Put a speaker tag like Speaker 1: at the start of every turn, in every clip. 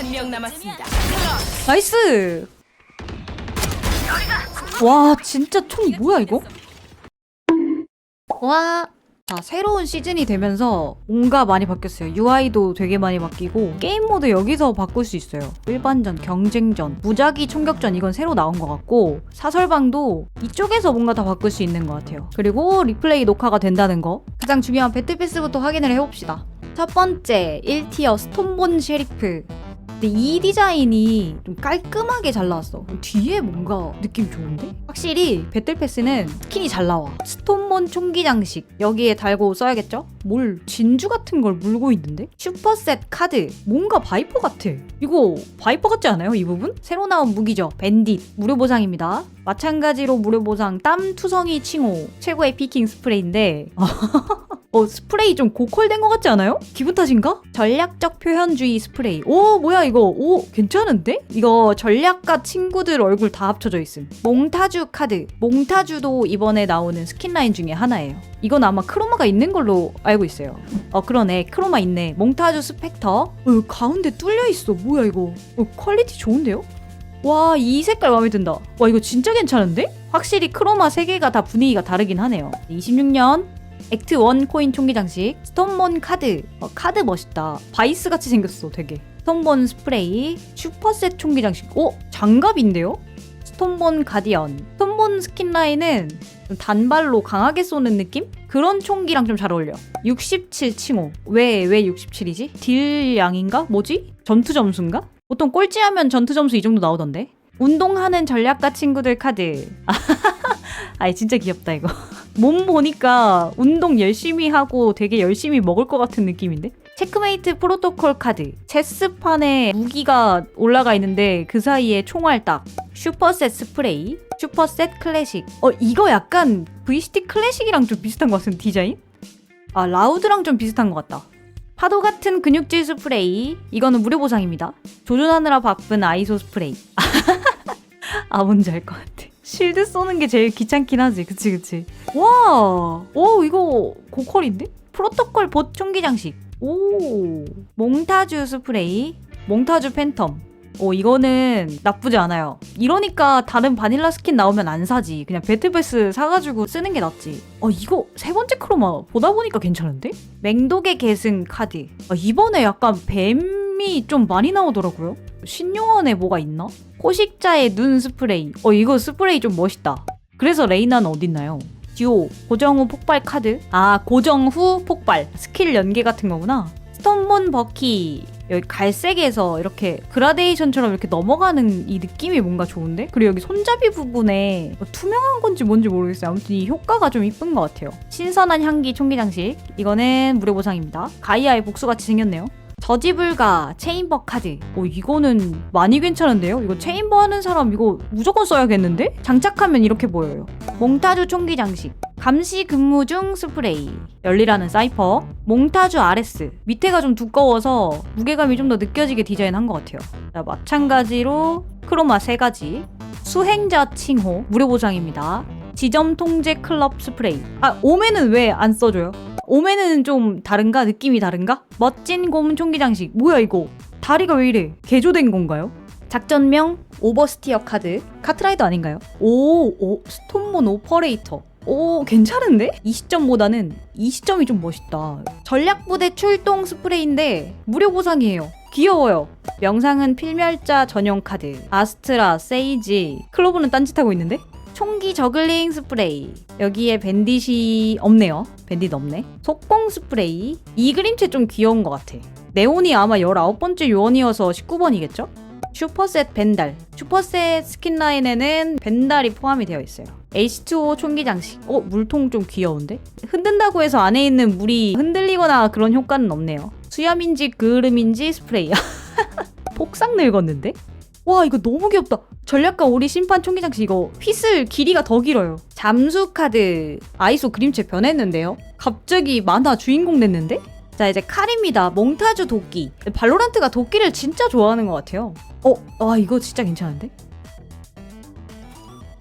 Speaker 1: 한 명 남았습니다.
Speaker 2: 나이스! 와, 진짜 총 뭐야, 이거? 와. 자, 새로운 시즌이 되면서 뭔가 많이 바뀌었어요. UI도 되게 많이 바뀌고 게임 모드 여기서 바꿀 수 있어요. 일반전, 경쟁전, 무작위 총격전 이건 새로 나온 것 같고 사설방도 이쪽에서 뭔가 다 바꿀 수 있는 것 같아요. 그리고 리플레이 녹화가 된다는 거. 가장 중요한 배틀 패스부터 확인을 해봅시다. 첫 번째 1티어 스톤본 셰리프 근데 이 디자인이 좀 깔끔하게 잘 나왔어. 뒤에 뭔가 느낌 좋은데? 확실히 배틀패스는 스킨이 잘 나와. 스톤몬 총기 장식 여기에 달고 써야겠죠? 뭘 진주 같은 걸 물고 있는데? 슈퍼셋 카드 뭔가 바이퍼 같아. 이거 바이퍼 같지 않아요? 이 부분? 새로 나온 무기죠. 밴딧 무료 보상입니다. 마찬가지로 무료 보상 땀 투성이 칭호 최고의 피킹 스프레이인데 어 스프레이 좀 고퀄된 것 같지 않아요? 기분 탓인가? 전략적 표현주의 스프레이 오 뭐야 이거 오 괜찮은데? 이거 전략가 친구들 얼굴 다 합쳐져 있음 몽타주 카드 몽타주도 이번에 나오는 스킨 라인 중에 하나예요 이건 아마 크로마가 있는 걸로 알고 있어요 어 그러네 크로마 있네 몽타주 스펙터 어, 가운데 뚫려 있어 뭐야 이거 어, 퀄리티 좋은데요? 와, 이 색깔 마음에 든다. 와, 이거 진짜 괜찮은데? 확실히 크로마 3개가 다 분위기가 다르긴 하네요. 26년 액트 1 코인 총기 장식 스톤본 카드. 어, 카드 멋있다. 바이스 같이 생겼어 되게. 스톤본 스프레이 슈퍼셋 총기 장식. 오 장갑인데요? 스톤본 가디언. 스톤본 스킨 라인은 좀 단발로 강하게 쏘는 느낌? 그런 총기랑 좀 잘 어울려. 67 칭호. 왜 왜 67이지? 딜 양인가? 뭐지? 전투 점수인가? 보통 꼴찌하면 전투 점수 이 정도 나오던데? 운동하는 전략가 친구들 카드. 아이 진짜 귀엽다 이거 몸 보니까 운동 열심히 하고 되게 열심히 먹을 것 같은 느낌인데? 체크메이트 프로토콜 카드. 체스판에 무기가 올라가 있는데 그 사이에 총알 딱. 슈퍼셋 스프레이. 슈퍼셋 클래식. 어 이거 약간 VCT 클래식이랑 좀 비슷한 것 같은 디자인? 아 라우드랑 좀 비슷한 것 같다. 파도 같은 근육질 스프레이. 이거는 무료 보상입니다. 조준하느라 바쁜 아이소 스프레이. 아 뭔지 알 것 같아. 실드 쏘는 게 제일 귀찮긴 하지. 그치 그치 와, 오 이거 고퀄인데? 프로토콜 봇 총기 장식. 오, 몽타주 스프레이, 몽타주 팬텀. 오 이거는 나쁘지 않아요. 이러니까 다른 바닐라 스킨 나오면 안 사지. 그냥 배틀패스 사가지고 쓰는 게 낫지. 어 이거 세 번째 크로마 보다 보니까 괜찮은데? 맹독의 계승 카드. 아, 이번에 약간 뱀이 좀 많이 나오더라고요. 신용원에 뭐가 있나? 포식자의 눈 스프레이. 어 이거 스프레이 좀 멋있다. 그래서 레이나는 어딨나요? 듀오 고정 후 폭발 카드. 아 고정 후 폭발. 스킬 연계 같은 거구나. 스톤몬 버키. 여기 갈색에서 이렇게 그라데이션처럼 이렇게 넘어가는 이 느낌이 뭔가 좋은데? 그리고 여기 손잡이 부분에 뭐 투명한 건지 뭔지 모르겠어요. 아무튼 이 효과가 좀 이쁜 것 같아요. 신선한 향기 총기 장식. 이거는 무료 보상입니다. 가이아의 복수같이 생겼네요 저지불가 체인버 카드. 오 이거는 많이 괜찮은데요? 이거 체인버 하는 사람 이거 무조건 써야겠는데? 장착하면 이렇게 보여요. 몽타주 총기 장식. 감시 근무 중 스프레이. 열리라는 사이퍼. 몽타주 RS. 밑에가 좀 두꺼워서 무게감이 좀 더 느껴지게 디자인한 것 같아요. 자, 마찬가지로 크로마 세 가지. 수행자 칭호. 무료 보상입니다. 지점 통제 클럽 스프레이. 아, 오메는 왜 안 써줘요? 오메는 좀 다른가? 느낌이 다른가? 멋진 곰 총기 장식. 뭐야 이거? 다리가 왜 이래? 개조된 건가요? 작전명 오버스티어 카드. 카트라이더 아닌가요? 오, 오 스톤몬 오퍼레이터. 오, 괜찮은데? 이 시점보다는 이 시점이 좀 멋있다. 전략부대 출동 스프레이인데 무료 보상이에요. 귀여워요. 명상은 필멸자 전용 카드. 아스트라, 세이지. 클로브는 딴짓하고 있는데? 총기 저글링 스프레이. 여기에 밴딧이 없네요. 밴딧 없네. 속공 스프레이. 이 그림체 좀 귀여운 것 같아. 네온이 아마 19번째 요원이어서 19번이겠죠? 슈퍼셋 벤달. 슈퍼셋 스킨 라인에는 벤달이 포함이 되어 있어요. H2O 총기 장식. 어, 물통 좀 귀여운데? 흔든다고 해서 안에 있는 물이 흔들리거나 그런 효과는 없네요. 수염인지 그을음인지 스프레이. 폭삭 늙었는데? 와 이거 너무 귀엽다. 전략가 오리 심판 총기 장식 이거 휘슬 길이가 더 길어요. 잠수 카드 아이소 그림체 변했는데요. 갑자기 만화 주인공 됐는데? 자 이제 칼입니다. 몽타주 도끼. 발로란트가 도끼를 진짜 좋아하는 것 같아요. 어, 아 이거 진짜 괜찮은데?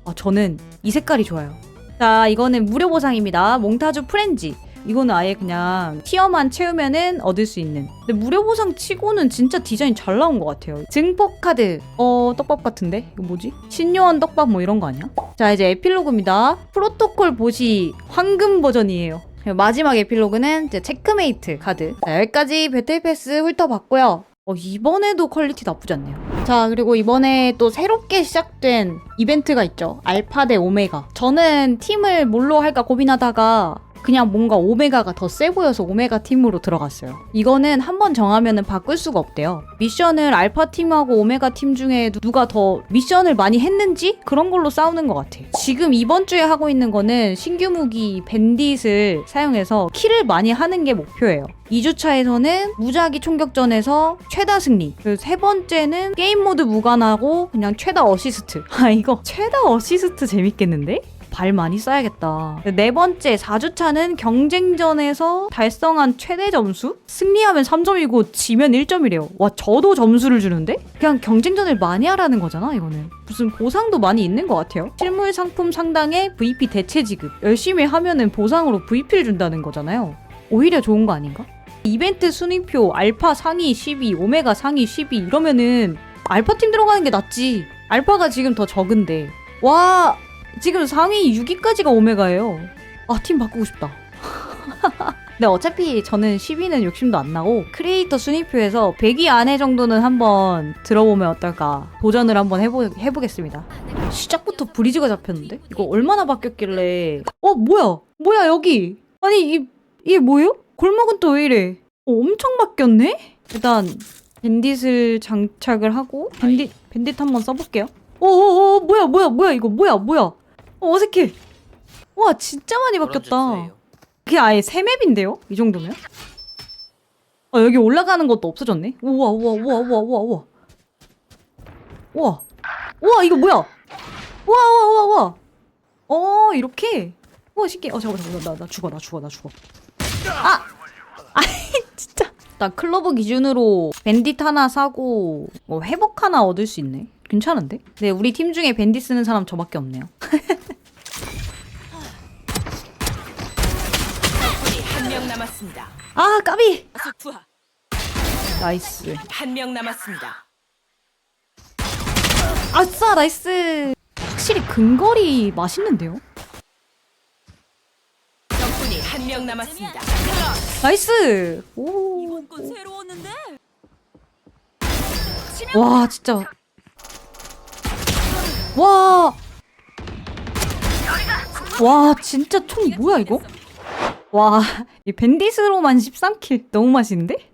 Speaker 2: 아 저는 이 색깔이 좋아요. 자 이거는 무료 보상입니다. 몽타주 프렌지. 이거는 아예 그냥 티어만 채우면은 얻을 수 있는. 근데 무료 보상 치고는 진짜 디자인 잘 나온 것 같아요. 증폭 카드. 어 떡밥 같은데? 이거 뭐지? 신요한 떡밥 뭐 이런 거 아니야? 자 이제 에필로그입니다. 프로토콜 보시 황금 버전이에요. 마지막 에필로그는 이제 체크메이트 카드. 자, 여기까지 배틀 패스 훑어봤고요. 어, 이번에도 퀄리티 나쁘지 않네요. 자, 그리고 이번에 또 새롭게 시작된 이벤트가 있죠. 알파 대 오메가. 저는 팀을 뭘로 할까 고민하다가 그냥 뭔가 오메가가 더 세 보여서 오메가 팀으로 들어갔어요. 이거는 한 번 정하면은 바꿀 수가 없대요. 미션을 알파 팀하고 오메가 팀 중에 누가 더 미션을 많이 했는지 그런 걸로 싸우는 것 같아. 지금 이번 주에 하고 있는 거는 신규 무기 밴딧을 사용해서 킬을 많이 하는 게 목표예요. 2주차에서는 무작위 총격전에서 최다 승리. 세 번째는 게임 모드 무관하고 그냥 최다 어시스트. 아 이거 최다 어시스트 재밌겠는데? 발 많이 써야겠다. 네 번째 4주차는 경쟁전에서 달성한 최대 점수? 승리하면 3점이고 지면 1점이래요. 와 저도 점수를 주는데? 그냥 경쟁전을 많이 하라는 거잖아 이거는. 무슨 보상도 많이 있는 것 같아요. 실물 상품 상당의 VP 대체 지급. 열심히 하면은 보상으로 VP를 준다는 거잖아요. 오히려 좋은 거 아닌가? 이벤트 순위표 알파 상위 12, 오메가 상위 12 이러면은 알파 팀 들어가는 게 낫지. 알파가 지금 더 적은데. 와, 지금 상위 6위까지가 오메가예요. 아, 팀 바꾸고 싶다. 근데 어차피 저는 10위는 욕심도 안 나고 크리에이터 순위표에서 100위 안에 정도는 한번 들어보면 어떨까 도전을 한번 해보, 해보겠습니다. 시작부터 브리즈가 잡혔는데? 이거 얼마나 바뀌었길래 어 뭐야 뭐야 여기 아니 이, 이게 뭐예요? 골목은 또 왜 이래 어, 엄청 바뀌었네? 일단 밴딧을 장착을 하고 밴딧 밴딧 한번 써볼게요 오오오 뭐야 뭐야 뭐야 이거 뭐야 뭐야 어, 어색해. 와 진짜 많이 바뀌었다. 그게 아예 새 맵인데요? 이 정도면? 아 여기 올라가는 것도 없어졌네. 우와 우와 우와 우와 우와 우와. 우와. 우와 이거 뭐야? 우와 우와 우와 우와. 어 이렇게. 우와 신기해. 어 잠깐 잠깐 나나 죽어 나 죽어 나 죽어. 아. 아니 진짜. 나 클로브 기준으로 밴딧 하나 사고 뭐 회복 하나 얻을 수 있네. 괜찮은데? 네 우리 팀 중에 밴딧 쓰는 사람 저밖에 없네요.
Speaker 1: 남았습니다.
Speaker 2: 아 까비
Speaker 1: 투하
Speaker 2: 나이스
Speaker 1: 한 명 남았습니다.
Speaker 2: 아싸 나이스 확실히 근거리 맛있는데요?
Speaker 1: 적군이 한 명 남았습니다.
Speaker 2: 나이스 오.
Speaker 1: 이번 건 새로웠는데?
Speaker 2: 와 진짜 와. 와 진짜 총 뭐야 이거? 와, 이 밴딧으로만 13킬 너무 맛있는데?